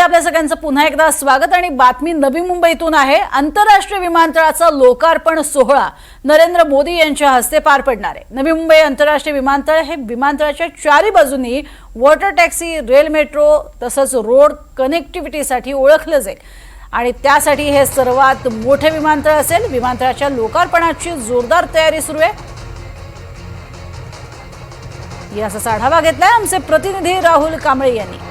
आपल्या सगळ्यांचं पुन्हा एकदा स्वागत आणि बातमी नवी मुंबईतून आहे. आंतरराष्ट्रीय विमानतळाचा लोकार्पण सोहळा नरेंद्र मोदी यांच्या हस्ते पार पडणार आहे. नवी मुंबई आंतरराष्ट्रीय विमानतळ हे विमानतळाच्या चारी बाजूंनी वॉटर टॅक्सी रेल मेट्रो तसंच रोड कनेक्टिव्हिटीसाठी ओळखलं जाईल. आणि त्यासाठी हे सर्वात मोठे विमानतळ असेल. विमानतळाच्या लोकार्पणाची जोरदार तयारी सुरू आहे. याचा आढावा घेतलाय आमचे प्रतिनिधी राहुल कांबळे यांनी.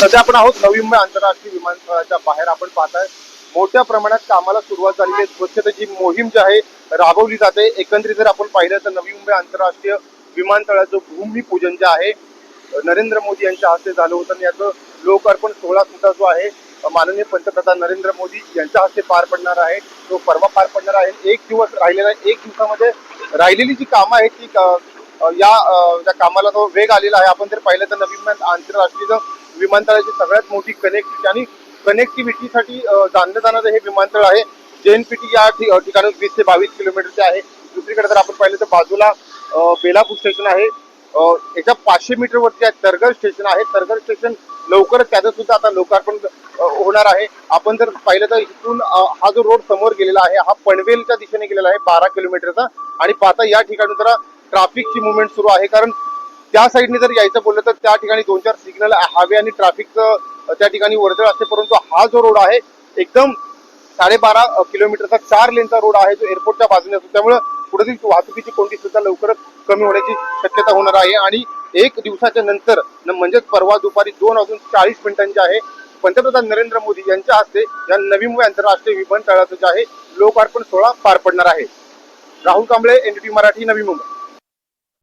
सध्या आपण आहोत नवी मुंबई आंतरराष्ट्रीय विमानतळाच्या बाहेर. आपण पाहताय मोठ्या प्रमाणात कामाला सुरुवात झालेली आहे. स्वच्छतेची मोहीम जी आहे राबवली जाते. एकंदरीत जर आपण पाहिलं तर नवी मुंबई आंतरराष्ट्रीय विमानतळाचं भूमिपूजन जे आहे नरेंद्र मोदी यांच्या हस्ते झालं होतं आणि याचं लोकार्पण सोहळा सुद्धा जो आहे माननीय पंतप्रधान नरेंद्र मोदी यांच्या हस्ते पार पडणार आहे. तो परवा पार पडणार आहे. एक दिवस राहिलेला आहे एक दिवसामध्ये राहिलेली जी कामं आहेत ती या कामाला तो वेग आलेला आहे. आपण जर पाहिलं तर नवी मुंबई आंतरराष्ट्रीय विमानतळाची सगळ्यात मोठी कनेक्टिव्हिटी आणि कनेक्टिव्हिटीसाठी जाणलं जाणारं हे विमानतळ आहे. जेएनपीटी या ठि- ठिकाणी वीस ते बावीस किलोमीटरचे आहे. दुसरीकडे जर आपण पाहिलं तर बाजूला बेलापूर स्टेशन आहे. याच्या पाचशे मीटरवरती आहे तरगर स्टेशन आहे. तरगर स्टेशन लवकरच त्याचं सुद्धा आता लोकार्पण होणार आहे. आपण जर पाहिलं तर इथून हा जो रोड समोर गेलेला आहे हा पनवेलच्या दिशेने गेलेला आहे बारा किलोमीटरचा आणि पाहता या ठिकाणी जरा ट्राफिकची मुवमेंट सुरू आहे. कारण त्या साईडने जर यायचं बोललं तर त्या ठिकाणी दोन चार सिग्नल हवे आणि ट्रॅफिकचं त्या ठिकाणी वर्दळ असते. परंतु हा जो रोड आहे एकदम साडेबारा किलोमीटरचा चार लेनचा रोड आहे जो एअरपोर्टच्या बाजूने असतो. त्यामुळे पुढील वाहतुकीची कोणती सुद्धा लवकरच कमी होण्याची शक्यता होणार आहे. आणि एक दिवसाच्या नंतर म्हणजेच परवा दुपारी दोन वाजून चाळीस मिनिटांचे आहे पंतप्रधान नरेंद्र मोदी यांच्या हस्ते या नवी मुंबई आंतरराष्ट्रीय विमानतळाचं जे आहे लोकार्पण सोहळा पार पडणार आहे. राहुल कांबळे एनडीटी मराठी नवी मुंबई.